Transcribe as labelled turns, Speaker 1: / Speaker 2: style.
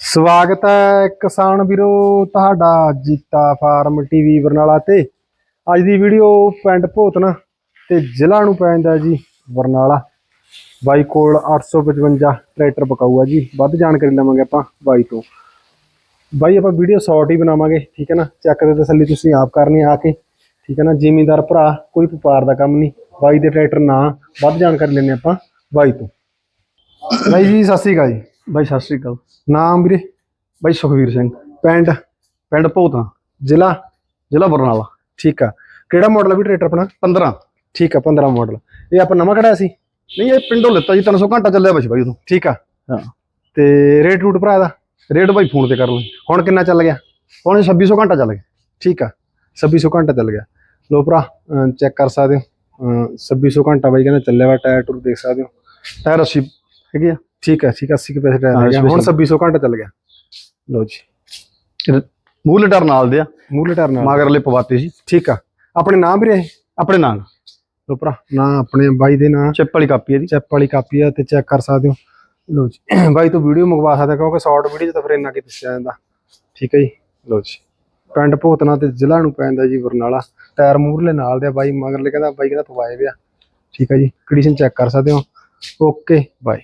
Speaker 1: ਸਵਾਗਤ ਹੈ ਕਿਸਾਨ ਵੀਰੋ ਤੁਹਾਡਾ ਜੀਤਾ ਫਾਰਮ ਟੀਵੀ ਬਰਨਾਲਾ ਤੇ। ਅੱਜ ਦੀ ਵੀਡੀਓ ਪਿੰਡ ਭੋਤਨਾ ਤੇ ਜ਼ਿਲ੍ਹਾ ਨੂੰ ਪੈਂਦਾ ਜੀ ਬਰਨਾਲਾ। ਬਾਈ ਕੋਲ 855 ਟਰੈਕਟਰ ਪਕਾਊਗਾ ਜੀ। ਵੱਧ ਜਾਣਕਾਰੀ ਲਵਾਂਗੇ ਆਪਾਂ ਬਾਈ ਤੋਂ। ਬਾਈ, ਆਪਾਂ ਵੀਡੀਓ ਸ਼ਾਰਟ ਹੀ ਬਣਾਵਾਂਗੇ, ਠੀਕ ਹੈ ਨਾ? ਚੈੱਕ ਦੇ ਤਸੱਲੀ ਤੁਸੀਂ ਆਪ ਕਰਨੀ ਆ ਕੇ, ਠੀਕ ਹੈ ਨਾ? ਜ਼ਿਮੀਂਦਾਰ ਭਰਾ, ਕੋਈ ਵਪਾਰ ਦਾ ਕੰਮ ਨਹੀਂ। ਬਾਈ ਦੇ ਟਰੈਕਟਰ ਨਾ, ਵੱਧ ਜਾਣਕਾਰੀ ਲੈਣੇ ਆਪਾਂ ਬਾਈ ਤੋਂ। ਬਾਈ ਜੀ, ਸਤਿ ਸ੍ਰੀ ਅਕਾਲ ਜੀ।
Speaker 2: ਬਾਈ ਸਤਿ ਸ੍ਰੀ ਅਕਾਲ।
Speaker 1: ਨਾਮ ਵੀਰੇ
Speaker 2: ਬਾਈ ਸੁਖਵੀਰ ਸਿੰਘ।
Speaker 1: ਪਿੰਡ
Speaker 2: ਪਿੰਡ ਭੋਤਾ
Speaker 1: ਜ਼ਿਲ੍ਹਾ
Speaker 2: ਜ਼ਿਲ੍ਹਾ ਬਰਨਾਲਾ।
Speaker 1: ਠੀਕ ਆ। ਕਿਹੜਾ ਮਾਡਲ ਆ ਵੀ ਟਰੈਕਟਰ ਆਪਣਾ?
Speaker 2: 15
Speaker 1: ਠੀਕ ਆ 15 ਮਾਡਲ ਇਹ ਆਪਾਂ ਨਵਾਂ ਕਢਾਇਆ ਸੀ?
Speaker 2: ਨਹੀਂ ਇਹ ਪਿੰਡੋਂ ਲਿੱਤਾ ਜੀ 300 ਘੰਟਾ ਚੱਲਿਆ ਬਸ ਬਾਈ ਉਦੋਂ।
Speaker 1: ਠੀਕ ਆ।
Speaker 2: ਹਾਂ।
Speaker 1: ਤੇ ਰੇਟ ਰੂਟ ਭਰਾ ਦਾ
Speaker 2: ਰੇਟ ਬਾਈ ਫੋਨ ਤੇ ਕਰ ਲਈ
Speaker 1: ਹੁਣ ਕਿੰਨਾ ਚੱਲ ਗਿਆ?
Speaker 2: ਹੁਣ 2600 ਘੰਟਾ ਚੱਲ ਗਿਆ।
Speaker 1: ਠੀਕ ਆ। 2600 ਘੰਟਾ ਚੱਲ ਗਿਆ। ਲੋ ਭਰਾ ਚੈੱਕ ਕਰ ਸਕਦੇ ਹੋ। ਅਮ 2600 ਘੰਟਾ ਬਾਈ ਕਹਿੰਦਾ ਚੱਲਿਆ ਵਾ ਟਾਇਰ ਟੂਰ ਦੇਖ ਸਕਦੇ ਹੋ
Speaker 2: ਟਾਇਰ 80 ਹੈਗੇ ਆ।
Speaker 1: ਠੀਕ ਆ ਠੀਕ ਆ 80 ਕੁ ਪੈਸੇ ਟਾਇਰ
Speaker 2: ਹਾਂ,
Speaker 1: ਹੈਗੇ ਆ। ਹੁਣ
Speaker 2: special।
Speaker 1: 2600 ਘੰਟਾ ਚੱਲ ਗਿਆ। ਲੋ ਜੀ।
Speaker 2: ਮੂਲ ਟਾਇਰ ਨਾਲ ਦੇ ਆ।
Speaker 1: ਮੂਲੇ ਟਾਇਰ ਨਾਲ।
Speaker 2: ਮਗਰਲੇ ਪਵਾਤੇ ਸੀ
Speaker 1: ਠੀਕ ਆ। ਆਪਣੇ ਨਾਮ ਵੀਰੇ
Speaker 2: ਆਪਣੇ ਨਾਲ
Speaker 1: ਲੋ ਭਰਾ। ਨਾ ਆਪਣੇ ਬਾਈ ਦੇ ਨਾਂ।
Speaker 2: ਚਿੱਪ ਵਾਲੀ ਕਾਪੀ ਇਹਦੀ।
Speaker 1: ਚੈਪ ਵਾਲੀ ਕਾਪੀ ਆ ਤੇ ਚੈੱਕ ਕਰ ਸਕਦੇ ਹੋ। ਲੋ ਜੀ। ਬਾਈ ਤੋਂ ਵੀਡੀਓ ਮੰਗਵਾ ਸਕਦਾ ਕਿਉਂਕਿ ਸ਼ਾਰਟ ਵੀਡੀਓ ਤਾਂ ਫਿਰ ਇੰਨਾ ਕੀ ਦੱਸਿਆ ਜਾਂਦਾ। ਠੀਕ ਹੈ ਜੀ। ਲੋ ਜੀ। ਪਿੰਡ ਭੋਤਨਾ ਤੇ ਜ਼ਿਲ੍ਹਾ ਨੂੰ ਪੈਂਦਾ ਜੀ ਬਰਨਾਲਾ ਟਾਇਰ ਮੂਰਲੇ ਨਾਲ ਦੇ ਆ, ਬਾਈ। ਮਗਰਲੇ ਕਹਿੰਦਾ ਬਾਈ ਕਹਿੰਦਾ ਪਵਾਏ ਪਿਆ ਠੀਕ ਹੈ ਜੀ। ਕੰਡੀਸ਼ਨ ਚੈੱਕ ਕਰ ਸਕਦੇ ਹੋ। ਓਕੇ ਬਾਈ